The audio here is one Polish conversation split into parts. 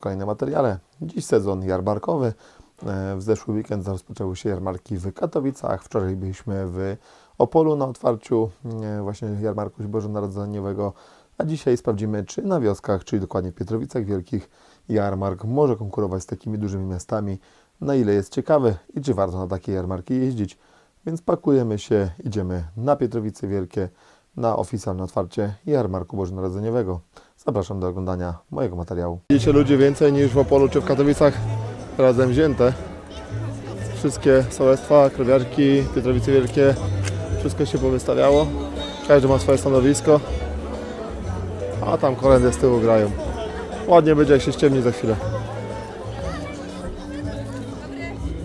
Kolejne materiale. Dziś sezon jarmarkowy. E, W zeszły weekend rozpoczęły się jarmarki w Katowicach. Wczoraj byliśmy w Opolu na otwarciu e, właśnie jarmarku bożonarodzeniowego. A dzisiaj sprawdzimy, czy na wioskach, czyli dokładnie w Pietrowicach Wielkich, jarmark może konkurować z takimi dużymi miastami, na ile jest ciekawy i czy warto na takie jarmarki jeździć. Więc pakujemy się, idziemy na Pietrowice Wielkie, na oficjalne otwarcie jarmarku bożonarodzeniowego. Zapraszam do oglądania mojego materiału. Widzicie ludzi więcej niż w Opolu czy w Katowicach razem wzięte. Wszystkie sołectwa, krowiarki, Pietrowice Wielkie, wszystko się powystawiało. Każdy ma swoje stanowisko. A tam kolendy z tyłu grają. Ładnie będzie jak się ściemni za chwilę.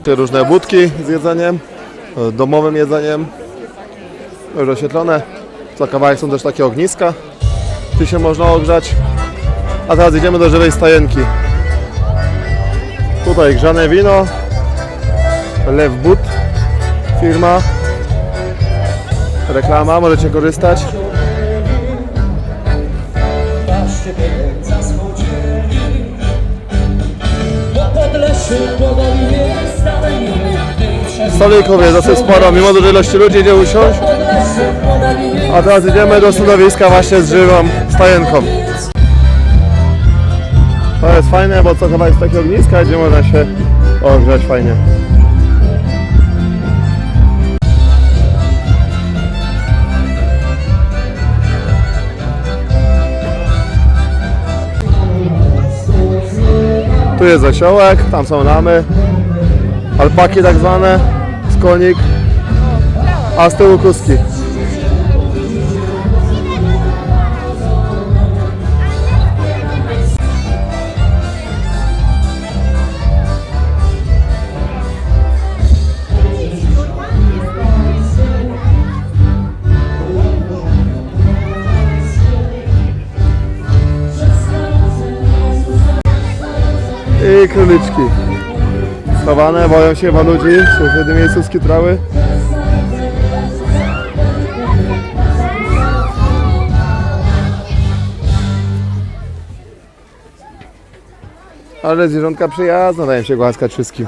Te różne budki z jedzeniem, domowym jedzeniem, już oświetlone. Za kawałek są też takie ogniska, tu się można ogrzać. A teraz idziemy do żywej stajenki. Tutaj grzane wino, Lew But, firma, reklama, możecie korzystać. Jest dosyć sporo, mimo dużej ilości ludzi idzie usiąść. A teraz idziemy do stanowiska właśnie z żywą stajenką. To jest fajne, bo co chyba jest takie ogniska, gdzie można się ogrzać fajnie. Tu jest osiołek, tam są lamy, alpaki tak zwane, skonik, a z tyłu kuski. I króliczki. Schowane, boją się chyba ludzi, są w jednym miejscu skitrały. Ale zwierzątka przyjazne, dają się głaskać wszystkim.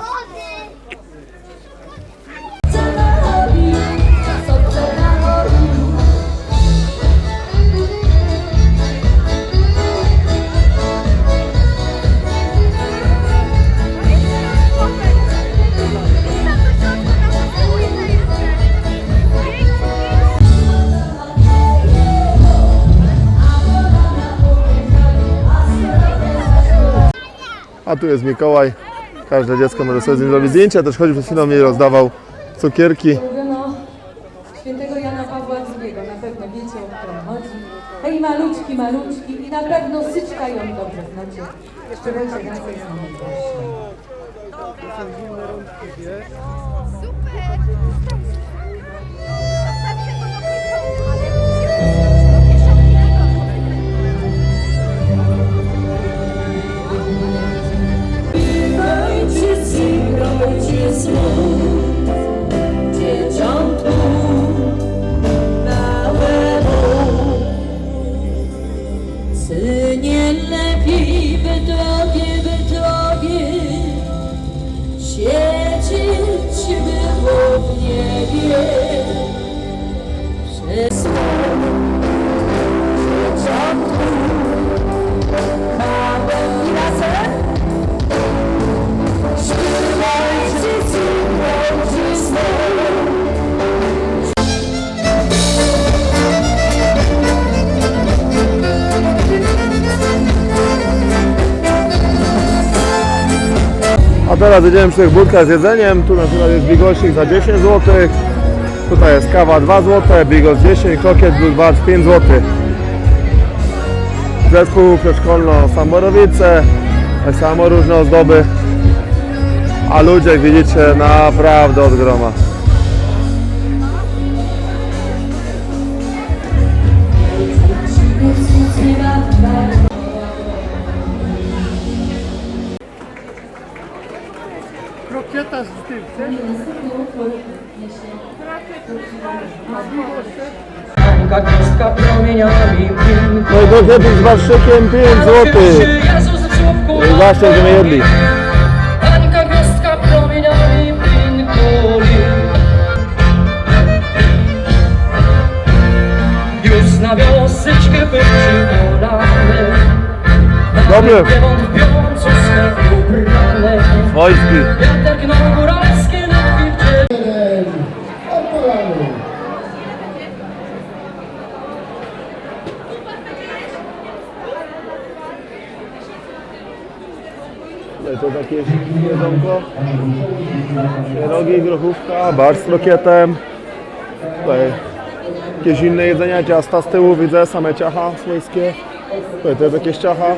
A tu jest Mikołaj. Każde dziecko może sobie z nim zrobić zdjęcia. Też chodził przed chwilą mi rozdawał cukierki. Ulubiono świętego Jana Pawła II, na pewno wiecie o którym chodzi. Hej maluczki, maluczki i na pewno syczka ją dobrze znacie. Jeszcze będzie więcej z nami właśnie. Ojciec Synie lepiej by tobie, by tobie Siedzieć było w niebie. Przez A teraz jedziemy przy tych budkach z jedzeniem. Tu na przykład jest bigosik za 10 zł. Tutaj jest kawa 2 zł, bigos 10, krokiet bar 5 zł. Zespół przedszkolno-samborowice, tak samo różne ozdoby. A ludzie, jak widzicie, naprawdę od groma. Tym, chcesz? Taka gwiazdka promieniami No i do z warszykiem 5 zł. Wokół Właśnie, będziemy jedli. Tańka gwiazdka promieniami pinkoli Już na wiosyczkę byczy polany Dobry. Wojski. Tutaj to takie jedzonko. Pierogi, grochówka, barsz z rokietem. Tutaj jakieś inne jedzenia, ciasta z tyłu widzę, same ciacha swojskie. Tutaj to jest jakieś ciacha.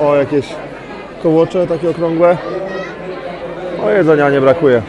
O, jakieś kołocze takie okrągłe. O, jedzenia nie brakuje.